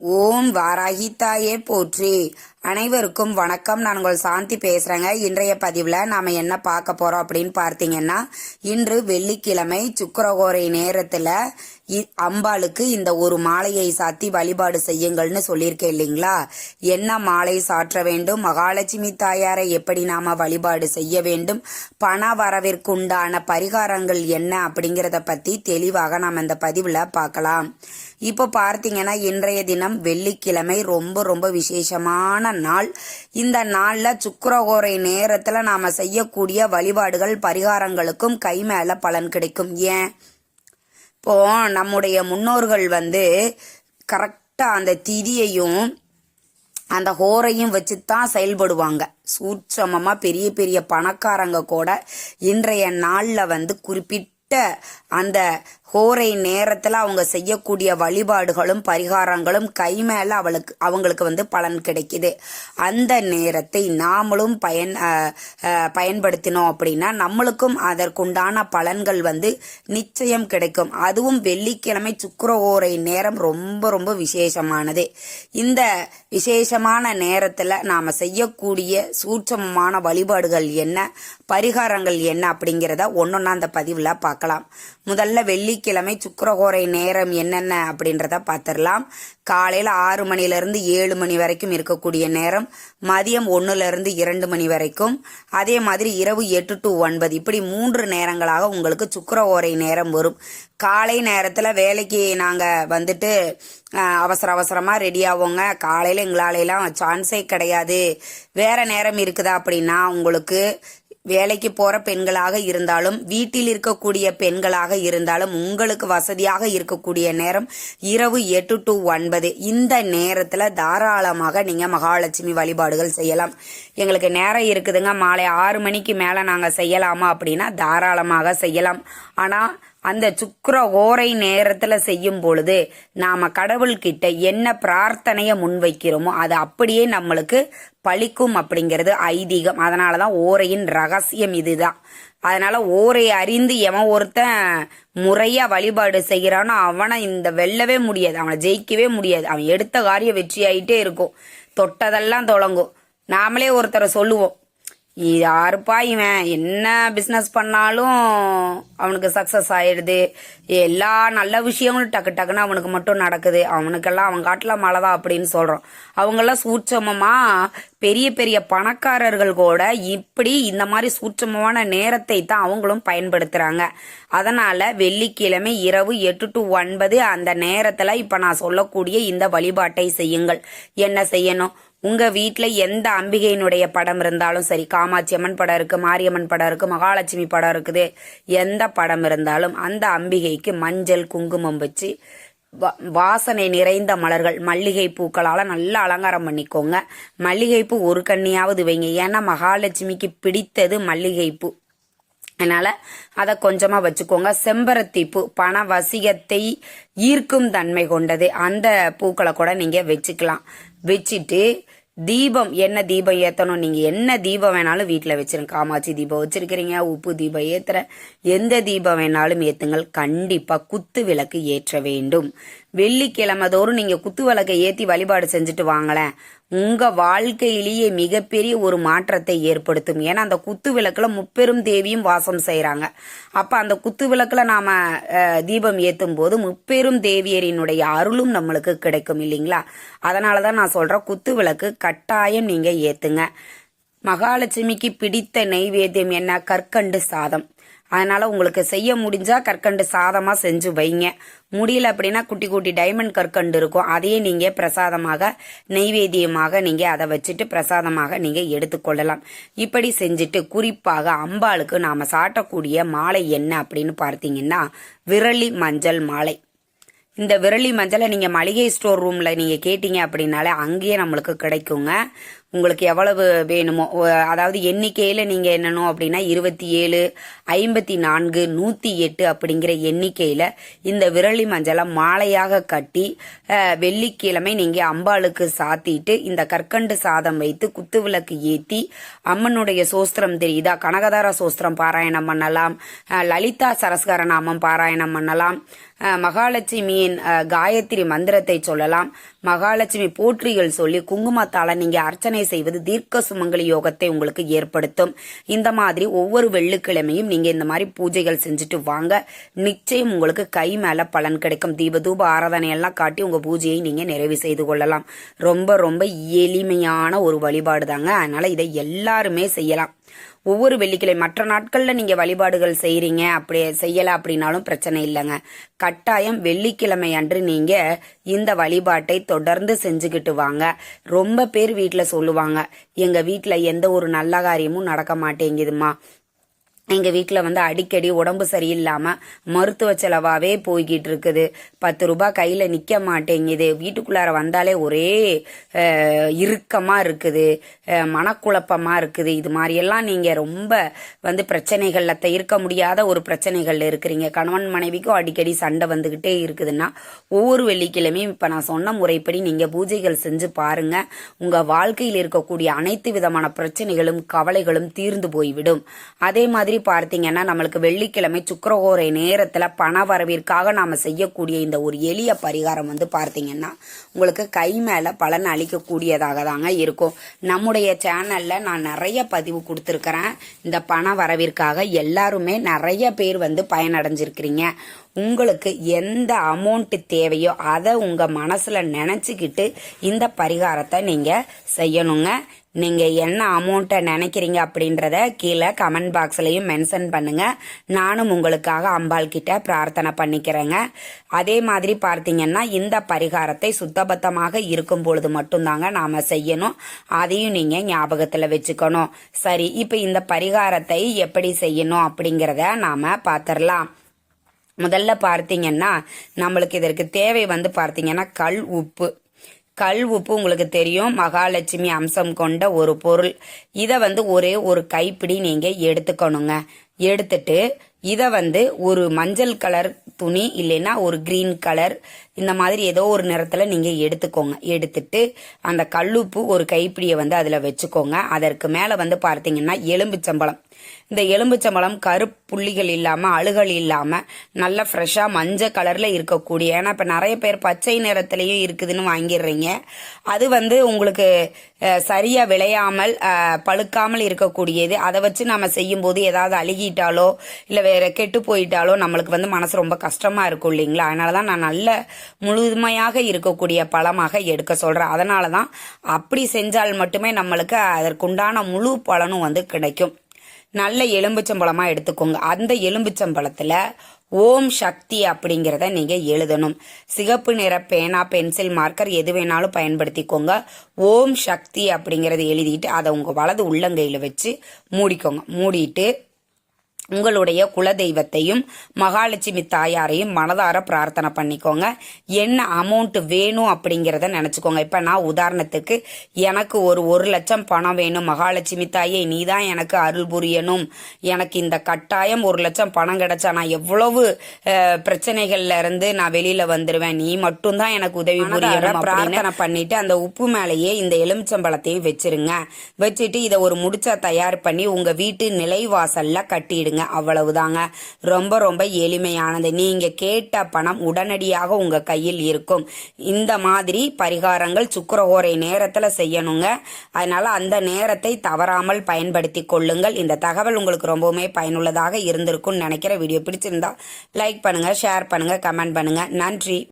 ஓம் வாராகி தாயே போற்றி. அனைவருக்கும் வணக்கம். நான் உங்கள் சாந்தி பேசுகிறேங்க இன்றைய பதிவில் நாம் என்ன பார்க்க போகிறோம் அப்படின்னு பார்த்தீங்கன்னா இன்று வெள்ளிக்கிழமை சுக்கரகோரை நேரத்தில் இ- அம்பாளுக்கு இந்த ஒரு மாலையை சாத்தி வழிபாடு செய்யுங்கள்னு சொல்லியிருக்கேன் இல்லைங்களா? என்ன மாலை சாற்ற வேண்டும்? மகாலட்சுமி தாயாரை எப்படி நாம் வழிபாடு செய்ய வேண்டும்? பண வரவிற்குண்டான பரிகாரங்கள் என்ன அப்படிங்கிறத பற்றி தெளிவாக நாம் இந்த பதிவில் பார்க்கலாம். இப்போ பார்த்தீங்கன்னா இன்றைய தினம் வெள்ளிக்கிழமை ரொம்ப ரொம்ப விசேஷமான நாள். இந்த நாளில் சுக்கரகோரை நேரத்தில் நாம் செய்யக்கூடிய வழிபாடுகள் பரிகாரங்களுக்கும் கை மேலே பலன் கிடைக்கும். ஏன்? இப்போ நம்முடைய முன்னோர்கள் வந்து கரெக்டாக அந்த திதியையும் அந்த ஹோரையும் வச்சு தான் செயல்படுவாங்க. சூட்சமமாக பெரிய பெரிய பணக்காரங்க கூட இன்றைய நாளில் வந்து குறிப்பிட்ட அந்த ஹோரை நேரத்தில் அவங்க செய்யக்கூடிய வழிபாடுகளும் பரிகாரங்களும் கை மேலே அவளுக்கு அவங்களுக்கு வந்து பலன் கிடைக்குது. அந்த நேரத்தை நாமளும் பயன் பயன்படுத்தினோம் அப்படின்னா நம்மளுக்கும் அதற்குண்டான பலன்கள் வந்து நிச்சயம் கிடைக்கும். அதுவும் வெள்ளிக்கிழமை சுக்கர ஓரை நேரம் ரொம்ப ரொம்ப விசேஷமானது. இந்த விசேஷமான நேரத்தில் நாம் செய்யக்கூடிய சூட்சமமான வழிபாடுகள் என்ன பரிகாரங்கள் என்ன அப்படிங்கிறத ஒன்னொன்னா அந்த பதிவில் பார்க்க பார்க்கலாம். முதல்ல வெள்ளிக்கிழமை சுக்கரகோரை நேரம் என்னென்ன அப்படின்றத பார்த்துடலாம். காலையில் ஆறு மணிலிருந்து ஏழு மணி வரைக்கும் இருக்கக்கூடிய நேரம். மதியம் ஒன்றுலேருந்து இரண்டு மணி வரைக்கும். அதே மாதிரி இரவு எட்டு டு ஒன்பது. இப்படி மூன்று நேரங்களாக உங்களுக்கு சுக்கிர ஓரை நேரம் வரும். காலை நேரத்தில் வேலைக்கு நாங்கள் வந்துட்டு அவசர அவசரமாக ரெடி ஆவோங்க. காலையில் எங்களாலெல்லாம் சான்ஸே கிடையாது. வேற நேரம் இருக்குதா அப்படின்னா உங்களுக்கு வேலைக்கு போற பெண்களாக இருந்தாலும் வீட்டில் இருக்கக்கூடிய பெண்களாக இருந்தாலும் உங்களுக்கு வசதியாக இருக்கக்கூடிய நேரம் இரவு எட்டு டு ஒன்பது. இந்த நேரத்துல தாராளமாக நீங்க மகாலட்சுமி வழிபாடுகள் செய்யலாம். எங்களுக்கு நேரம் இருக்குதுங்க. மாலை ஆறு மணிக்கு மேல நாங்க செய்யலாமா அப்படின்னா தாராளமாக செய்யலாம். ஆனா அந்த சுக்கர ஓரை நேரத்துல செய்யும் பொழுது நாம கடவுள்கிட்ட என்ன பிரார்த்தனைய முன்வைக்கிறோமோ அது அப்படியே நம்மளுக்கு பழிக்கும் அப்படிங்கிறது ஐதீகம். அதனாலதான் ஓரையின் ரகசியம் இதுதான். அதனால ஓரை அறிந்து எவன் ஒருத்தன் முறையா வழிபாடு செய்கிறானோ அவனை இந்த வெல்லவே முடியாது. அவனை ஜெயிக்கவே முடியாது. அவன் எடுத்த காரியம் வெற்றி ஆயிட்டே இருக்கும். தொட்டதெல்லாம் தொடங்கும். நாமளே ஒருத்தரை சொல்லுவோம். யாருப்பா இவன்? என்ன பிஸ்னஸ் பண்ணாலும் அவனுக்கு சக்ஸஸ் ஆயிடுது. எல்லா நல்ல விஷயங்களும் டக்கு டக்குன்னு அவனுக்கு மட்டும் நடக்குது. அவனுக்கெல்லாம் அவன் காட்டுல மழைதான் அப்படின்னு சொல்கிறோம் அவங்கெல்லாம் சூட்சமமாக பெரிய பெரிய பணக்காரர்கள் கூட இப்படி இந்த மாதிரி சூட்சமமான நேரத்தை தான் அவங்களும் பயன்படுத்துகிறாங்க அதனால் வெள்ளிக்கிழமை இரவு எட்டு டு ஒன்பது அந்த நேரத்தில் இப்போ நான் சொல்லக்கூடிய இந்த வழிபாட்டை செய்யுங்கள். என்ன செய்யணும்? உங்க வீட்ல எந்த அம்பிகையினுடைய படம் இருந்தாலும் சரி காமாட்சி அம்மன் படம் இருக்கு மாரியம்மன் படம் இருக்கு மகாலட்சுமி படம் இருக்குது எந்த படம் இருந்தாலும் அந்த அம்பிகைக்கு மஞ்சள் குங்குமம் வச்சு வா- வாசனை நிறைந்த மலர்கள் மல்லிகை பூக்களால நல்லா அலங்காரம் பண்ணிக்கோங்க. மல்லிகைப்பூ ஒரு கண்ணியாவது வைங்க. ஏன்னா மகாலட்சுமிக்கு பிடித்தது மல்லிகைப்பூ. அதனால் அதை கொஞ்சமாக வச்சுக்கோங்க. செம்பருத்தி பூ பண வசியத்தை ஈர்க்கும் தன்மை கொண்டது. அந்த பூக்களை கூட நீங்கள் வச்சுக்கலாம். வச்சுட்டு தீபம் என்ன தீபம் ஏற்றணும் நீங்கள் என்ன தீபம் வேணாலும் வீட்டில் வச்சிருங்க. காமாட்சி தீபம் வச்சிருக்கிறீங்க உப்பு தீபம் ஏத்துற எந்த தீபம் வேணாலும் ஏற்றுங்கள் கண்டிப்பாக குத்து விளக்கு ஏற்ற வேண்டும். வெள்ளிக்கிழமை தோறும் நீங்கள் குத்து விளக்கை ஏற்றி வழிபாடு செஞ்சுட்டு வாங்களேன். உங்க வாழ்க்கையிலேயே மிகப்பெரிய ஒரு மாற்றத்தை ஏற்படுத்தும். ஏன்னா அந்த குத்து விளக்குல முப்பெரும் தேவியும் வாசம் செய்கிறாங்க அப்ப அந்த குத்து விளக்குல நாம தீபம் ஏத்தும் போது முப்பெரும் தேவியரினுடைய அருளும் நம்மளுக்கு கிடைக்கும் இல்லைங்களா? அதனாலதான் நான் சொல்றேன் குத்து விளக்கு கட்டாயம் நீங்க ஏத்துங்க. மகாலட்சுமிக்கு பிடித்த நெய்வேத்தியம் என்ன? கற்கண்டு சாதம். அதனால் உங்களுக்கு செய்ய முடிஞ்சால் கற்கண்டு சாதமாக செஞ்சு வைங்க. முடியல அப்படின்னா குட்டி குட்டி டைமண்ட் கற்கண்டு இருக்கும். அதையே நீங்கள் பிரசாதமாக நெய்வேத்தியமாக நீங்கள் அதை வச்சுட்டு பிரசாதமாக நீங்கள் எடுத்துக்கொள்ளலாம். இப்படி செஞ்சுட்டு குறிப்பாக அம்பாளுக்கு நாம் சாட்டக்கூடிய மாலை என்ன அப்படின்னு பார்த்தீங்கன்னா விரலி மஞ்சள் மாலை. இந்த விரலி மஞ்சளை நீங்கள் மளிகை ஸ்டோர் ரூமில் நீங்கள் கேட்டீங்க அப்படின்னாலே அங்கேயே நம்மளுக்கு கிடைக்குங்க. உங்களுக்கு எவ்வளவு வேணுமோ அதாவது எண்ணிக்கையில் நீங்கள் என்னணும் அப்படின்னா இருபத்தி ஏழு ஐம்பத்தி நான்கு நூற்றி எட்டு அப்படிங்கிற எண்ணிக்கையில் இந்த விரலி மஞ்சளை மாலையாக கட்டி வெள்ளிக்கிழமை நீங்கள் அம்பாளுக்கு சாத்திட்டு இந்த கற்கண்டு சாதம் வைத்து குத்து விளக்கு ஏற்றி அம்மனுடைய சோஸ்திரம் தெரியுதா? கனகதார சோஸ்திரம் பாராயணம் பண்ணலாம். லலிதா சரஸ்கர நாமம் பாராயணம் பண்ணலாம். மகாலட்சுமியின் காயத்ரி மந்திரத்தை சொல்லலாம். மகாலட்சுமி போற்றிகள் சொல்லி குங்குமத்தால் நீங்கள் அர்ச்சனை செய்வது தீர்க்க சுமங்கலி யோகத்தை உங்களுக்கு ஏற்படுத்தும். இந்த மாதிரி ஒவ்வொரு வெள்ளிக்கிழமையும் நீங்க இந்த மாதிரி பூஜைகள் செஞ்சுட்டு வாங்க. நிச்சயம் உங்களுக்கு கை மேல பலன் கிடைக்கும். தீபதூப ஆராதனை எல்லாம் காட்டி உங்க பூஜையை நீங்க நிறைவு செய்து கொள்ளலாம். ரொம்ப ரொம்ப எளிமையான ஒரு வழிபாடு தாங்க அதனால இதை எல்லாருமே செய்யலாம். ஒவ்வொரு வெள்ளிக்கிழமை மற்ற நாட்களில் நீங்கள் வழிபாடுகள் செய்கிறீங்க அப்படி செய்யலை அப்படின்னாலும் பிரச்சனை இல்லைங்க. கட்டாயம் வெள்ளிக்கிழமை அன்று நீங்கள் இந்த வழிபாட்டை தொடர்ந்து செஞ்சுக்கிட்டு வாங்க. ரொம்ப பேர் வீட்டில் சொல்லுவாங்க எங்கள் வீட்டில் எந்த ஒரு நல்ல காரியமும் நடக்க மாட்டேங்குதுமா எங்கள் வீட்டில் வந்து அடிக்கடி உடம்பு சரியில்லாமல் மருத்துவ செலவாகவே போய்கிட்டு இருக்குது பத்து ரூபாய் கையில் நிற்க மாட்டேங்குது. வீட்டுக்குள்ளார வந்தாலே ஒரே இறுக்கமாக இருக்குது. மனக்குழப்பமாக இருக்குது. இது மாதிரியெல்லாம் நீங்கள் ரொம்ப வந்து பிரச்சனைகளில் தீர்க்க முடியாத ஒரு பிரச்சனைகளில் இருக்கிறீங்க. கணவன் மனைவிக்கும் அடிக்கடி சண்டை வந்துக்கிட்டே இருக்குதுன்னா ஒவ்வொரு வெள்ளிக்கிழமையும் இப்போ நான் சொன்ன முறைப்படி நீங்கள் பூஜைகள் செஞ்சு பாருங்க. உங்கள் வாழ்க்கையில் இருக்கக்கூடிய அனைத்து விதமான பிரச்சனைகளும் கவலைகளும் தீர்ந்து போய்விடும். அதே மாதிரி பார்த்தீங்கன்னா நம்மளுக்கு வெள்ளிக்கிழமை சுக்கரகோரை நேரத்தில் பண வரவிற்காக நாம் செய்யக்கூடிய இந்த ஒரு எளிய பரிகாரம் வந்து பார்த்தீங்கன்னா உங்களுக்கு கை மேலே பலன் அளிக்கக்கூடியதாக தாங்க இருக்கும். நம்முடைய சேனலில் நான் நிறைய பதிவு கொடுத்துருக்கிறேன். இந்த பண வரவிற்காக எல்லாருமே நிறைய பேர் வந்து பயனடைஞ்சிருக்கிறீங்க. உங்களுக்கு எந்த அமௌண்ட் தேவையோ அதை உங்கள் மனசில் நினச்சிக்கிட்டு இந்த பரிகாரத்தை நீங்கள் செய்யணுங்க. நீங்கள் என்ன அமௌண்ட்டை நினைக்கிறீங்க அப்படின்றத கீழே கமெண்ட் பாக்ஸ்லையும் மென்ஷன் பண்ணுங்கள் நானும் உங்களுக்காக அம்பாள் கிட்ட பிரார்த்தனை பண்ணிக்கிறேங்க. அதே மாதிரி பார்த்தீங்கன்னா இந்த பரிகாரத்தை சுத்தபத்தமாக இருக்கும் பொழுது மட்டும்தாங்க நாம் செய்யணும். அதையும் நீங்கள் ஞாபகத்தில் வச்சுக்கணும். சரி இப்போ இந்த பரிகாரத்தை எப்படி செய்யணும் அப்படிங்கிறத நாம் பார்த்துடலாம் முதல்ல பார்த்தீங்கன்னா நம்மளுக்கு இதற்கு தேவை வந்து பார்த்தீங்கன்னா கல் உப்பு. கல் உப்பு உங்களுக்கு தெரியும். மகாலட்சுமி அம்சம் கொண்ட ஒரு பொருள். இதை வந்து ஒரே ஒரு கைப்பிடி நீங்கள் எடுத்துக்கணுங்க. எடுத்துட்டு இதை வந்து ஒரு மஞ்சள் கலர் துணி இல்லைன்னா ஒரு கிரீன் கலர் இந்த மாதிரி ஏதோ ஒரு நிறத்தில் நீங்கள் எடுத்துக்கோங்க. எடுத்துட்டு அந்த கல்லுப்பு ஒரு கைப்பிடியை வந்து அதில் வச்சுக்கோங்க. அதற்கு மேலே வந்து பார்த்தீங்கன்னா எலும்புச்சம்பழம். இந்த எலும்புச்சம்பழம் கருப்புள்ளிகள் இல்லாமல் அழுகல் இல்லாமல் நல்ல ஃப்ரெஷ்ஷாக மஞ்சள் கலரில் இருக்கக்கூடிய ஏன்னா இப்போ நிறைய பேர் பச்சை நிறத்துலையும் இருக்குதுன்னு வாங்கிடுறீங்க. அது வந்து உங்களுக்கு சரியாக விளையாமல் பழுக்காமல் இருக்கக்கூடியது. அதை வச்சு நம்ம செய்யும்போது ஏதாவது அழுகிட்டாலோ இல்லை வேறு கெட்டு போயிட்டாலோ நம்மளுக்கு வந்து மனசு ரொம்ப கஷ்டமாக இருக்கும் இல்லைங்களா? அதனால தான் நான் நல்ல முழுமையாக இருக்கக்கூடிய பழமாக எடுக்க சொல்கிறேன் அதனால தான் அப்படி செஞ்சால் மட்டுமே நம்மளுக்கு அதற்குண்டான முழு பலனும் வந்து கிடைக்கும். நல்ல எலும்புச்சம்பழமாக எடுத்துக்கோங்க. அந்த எலும்புச்சம்பழத்தில் ஓம் சக்தி அப்படிங்கிறத நீங்கள் எழுதணும். சிகப்பு நிற பேனா பென்சில் மார்க்கர் எது வேணாலும் பயன்படுத்திக்கோங்க. ஓம் சக்தி அப்படிங்கிறத எழுதிட்டு அதை உங்கள் வலது உள்ளங்கையில் வச்சு மூடிக்கோங்க. மூடிட்டு உங்களுடைய குலதெய்வத்தையும் மகாலட்சுமி தாயாரையும் மனதார பிரார்த்தனை பண்ணிக்கோங்க. என்ன அமௌண்ட் வேணும் அப்படிங்கிறத நினச்சிக்கோங்க. இப்போ நான் உதாரணத்துக்கு எனக்கு ஒரு ஒரு லட்சம் பணம் வேணும். மகாலட்சுமி தாயே நீ தான் எனக்கு அருள் புரியணும். எனக்கு இந்த கட்டாயம் ஒரு லட்சம் பணம் கிடைச்சா நான் எவ்வளவு பிரச்சனைகள்ல இருந்து நான் வெளியில வந்துருவேன். நீ மட்டும்தான் எனக்கு உதவி புரியணும் பிரார்த்தனை பண்ணிட்டு அந்த உப்பு மேலேயே இந்த எலுமிச்சம்பழத்தையும் வச்சிருங்க. வச்சுட்டு இதை ஒரு முடிச்சா தயார் பண்ணி உங்க வீட்டு நிலைவாசல்ல கட்டிடுங்க. அவ்வளவுதாங்க. ரொம்ப ரொம்ப எளிமையானது. நீங்க கேட்ட பணம் உடனடியாக உங்க கையில் இருக்கும். இந்த மாதிரி பரிகாரங்கள் சுக்கரஹோரை நேரத்துல செய்யணுங்க. அதனால அந்த நேரத்தை தவறாமல் பயன்படுத்தி கொள்ளுங்கள். இந்த தகவல் உங்களுக்கு ரொம்பவுமே பயனுள்ளதாக இருந்திருக்கும்னு நினைக்கிற வீடியோ பிடிச்சிருந்தா லைக் பண்ணுங்க ஷேர் பண்ணுங்க கமெண்ட் பண்ணுங்க. நன்றி.